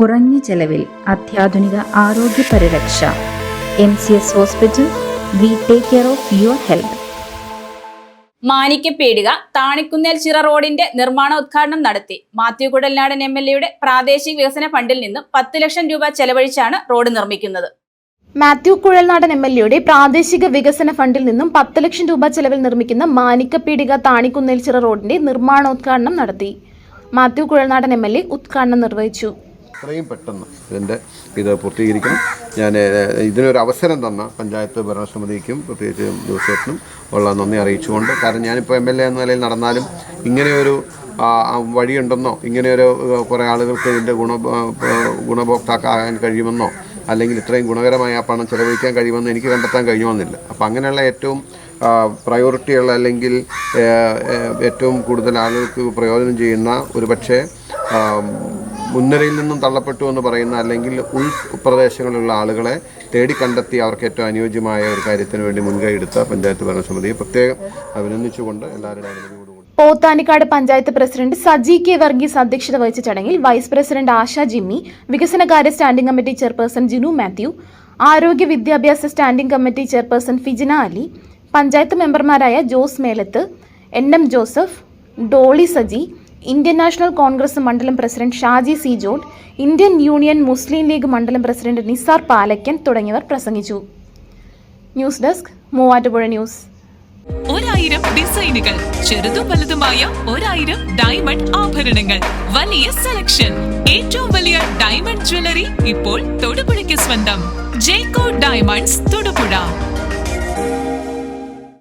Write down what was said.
കുറഞ്ഞ ചെലവിൽ അത്യാധുനിക ആരോഗ്യ പരിരക്ഷ. M C S hospital we take care of your health. മാനിക്കപ്പേടുക താണിക്കുന്നേൽ ചിറ റോഡിന്റെ നിർമ്മാണ ഉദ്ഘാടനം നടത്തി. മാത്യു കുടൽനാടൻ എം എൽ എയുടെ പ്രാദേശിക വികസന ഫണ്ടിൽ നിന്നും പത്ത് ലക്ഷം രൂപ ചെലവഴിച്ചാണ് റോഡ് നിർമ്മിക്കുന്നത്. മാത്യു കുഴൽനാടൻ എം എൽ എയുടെ പ്രാദേശിക വികസന ഫണ്ടിൽ നിന്നും പത്ത് ലക്ഷം രൂപ ചെലവിൽ നിർമ്മിക്കുന്ന മാനിക്കപ്പീടിക താണിക്കുന്നേൽച്ചിറ റോഡിന്റെ നിർമ്മാണോദ്ഘാടനം നടത്തി. Mathew Kuzhalnadan M L A ഉദ്ഘാടനം നിർവഹിച്ചു. എത്രയും പെട്ടെന്ന് ഇതിന്റെ ഇത് പൂർത്തീകരിക്കണം. ഞാൻ ഇതിനൊരു അവസരം തന്ന പഞ്ചായത്ത് ഭരണസമിതിക്കും പ്രത്യേകിച്ച് ജോസഫിനും ഉള്ള നന്ദി അറിയിച്ചുകൊണ്ട്. കാരണം ഞാനിപ്പോൾ എം എൽ എ എന്ന നിലയിൽ നടന്നാലും ഇങ്ങനെയൊരു വഴിയുണ്ടെന്നോ ഇങ്ങനെയൊരു കുറേ ആളുകൾക്ക് ഇതിന്റെ ഗുണ ഗുണഭോക്താക്കാൻ കഴിയുമെന്നോ അല്ലെങ്കിൽ ഇത്രയും ഗുണകരമായ ആ പണം ചെലവഴിക്കാൻ കഴിയുമെന്ന് എനിക്ക് കണ്ടെത്താൻ കഴിയുമെന്നില്ല. അപ്പോൾ അങ്ങനെയുള്ള ഏറ്റവും പ്രയോറിറ്റിയുള്ള അല്ലെങ്കിൽ ഏറ്റവും കൂടുതൽ ആളുകൾക്ക് പ്രയോജനം ചെയ്യുന്ന ഒരു പക്ഷേ മുൻനിരയിൽ നിന്നും തള്ളപ്പെട്ടു എന്ന് പറയുന്ന അല്ലെങ്കിൽ ഉൾപ്രദേശങ്ങളിലുള്ള ആളുകളെ തേടി കണ്ടെത്തി അവർക്ക് ഏറ്റവും അനുയോജ്യമായ ഒരു കാര്യത്തിന് വേണ്ടി മുൻകൈ എടുത്ത പഞ്ചായത്ത് ഭരണസമിതിയെ പ്രത്യേകം അഭിനന്ദിച്ചുകൊണ്ട് എല്ലാവരുടെയും പോത്താനിക്കാട് പഞ്ചായത്ത് പ്രസിഡന്റ് സജി കെ വർഗീസ് അധ്യക്ഷത വഹിച്ച ചടങ്ങിൽ വൈസ് പ്രസിഡന്റ് ആശ ജിമ്മി വികസനകാര്യ standing committee chairperson Jinu Mathew ആരോഗ്യ വിദ്യാഭ്യാസ standing committee chairperson Fijina Ali panchayat മെമ്പർമാരായ Jose Melath N M Joseph Dolly Saji Indian National Congress മണ്ഡലം president Shaji C John Indian Union Muslim League മണ്ഡലം president Nisar Palakkan തുടങ്ങിയവർ പ്രസംഗിച്ചു. News desk Muvattupuzha news. ഒരായിരം ഡിസൈനുകൾ ചെറുതും വലുതുമായ ഒരായിരം ഡയമണ്ട് ആഭരണങ്ങൾ. വലിയ സെലക്ഷൻ. ഏറ്റവും വലിയ ഡയമണ്ട് ജ്വല്ലറി ഇപ്പോൾ തൊടുപുഴയ്ക്ക് സ്വന്തം. ജേക്കോ ഡയമണ്ട്സ് തൊടുപുഴ.